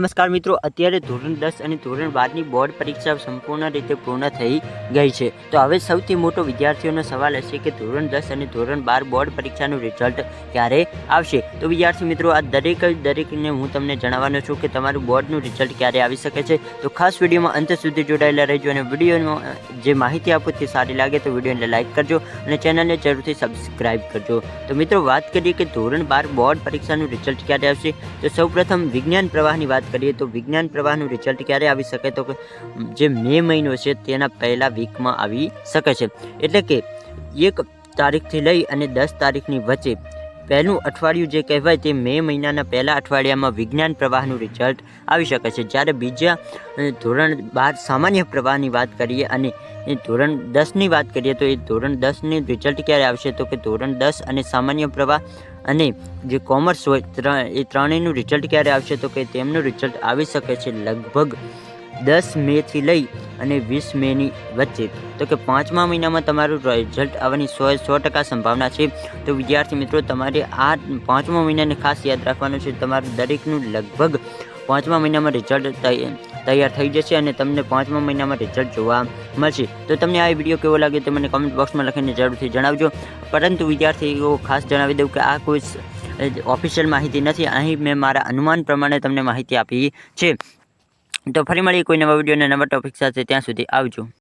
નમસ્કાર મિત્રો, અત્યારે ધોરણ દસ અને ધોરણ બારની બોર્ડ પરીક્ષા સંપૂર્ણ રીતે પૂર્ણ થઈ ગઈ છે. તો હવે સૌથી મોટો વિદ્યાર્થીઓનો સવાલ હશે કે ધોરણ દસ અને ધોરણ બાર બોર્ડ પરીક્ષાનું રિઝલ્ટ ક્યારે આવશે? તો વિદ્યાર્થી મિત્રો, આ દરેક દરેકને હું તમને જણાવવાનો છું કે તમારું બોર્ડનું રિઝલ્ટ ક્યારે આવી શકે છે. તો ખાસ વિડીયોમાં અંત સુધી જોડાયેલા રહેજો અને વિડીયોમાં જે માહિતી આપો તે સારી લાગે તો વિડીયોને લાઇક કરજો અને ચેનલને જરૂરથી સબસ્ક્રાઇબ કરજો. તો મિત્રો, વાત કરીએ કે ધોરણ બાર બોર્ડ પરીક્ષાનું રિઝલ્ટ ક્યારે આવશે? તો સૌપ્રથમ વિજ્ઞાન પ્રવાહની વાત કરીએ તો વિજ્ઞાન પ્રવાહનું રિઝલ્ટ ક્યારે આવી શકે તો કે જે મે મહિનો છે તેના પહેલાં વીકમાં આવી શકે છે. એટલે કે એક તારીખથી લઈ અને દસ તારીખની વચ્ચે પહેલું અઠવાડિયું જે કહેવાય તે મે મહિનાના પહેલા અઠવાડિયામાં વિજ્ઞાન પ્રવાહનું રિઝલ્ટ આવી શકે છે. જ્યારે બીજા ધોરણ બાર સામાન્ય પ્રવાહની વાત કરીએ અને એ ધોરણ દસની વાત કરીએ તો એ ધોરણ દસની રિઝલ્ટ ક્યારે આવશે? તો કે ધોરણ દસ અને સામાન્ય પ્રવાહ અને જે કોમર્સ હોય, ત્રણ, એ ત્રણેયનું રિઝલ્ટ ક્યારે આવશે? તો કે તેમનું રિઝલ્ટ આવી શકે છે લગભગ દસ મેથી લઈ અને વીસ મેની વચ્ચે. તો કે પાંચમા મહિનામાં તમારું રિઝલ્ટ આવવાની સો સો ટકા સંભાવના છે. તો વિદ્યાર્થી મિત્રો, તમારે આ પાંચમા મહિનાને ખાસ યાદ રાખવાનું છે. તમારું દરેકનું લગભગ પાંચમા મહિનામાં રિઝલ્ટ તૈયાર થઈ જશે અને તમને પાંચમા મહિનામાં રિઝલ્ટ જોવા મળશે. તો તમને આ વીડિયો કેવો લાગે તે મને કમેન્ટ બોક્સમાં લખીને જરૂરથી જણાવજો. પરંતુ વિદ્યાર્થીઓ, ખાસ જણાવી દઉં કે આ કોઈ ઓફિશિયલ માહિતી નથી. અહીં મેં મારા અનુમાન પ્રમાણે તમને માહિતી આપી છે. તો ફરી મળીએ કોઈ નવા વીડિયો અને નવા ટોપિક સાથે. ત્યાં સુધી આવજો.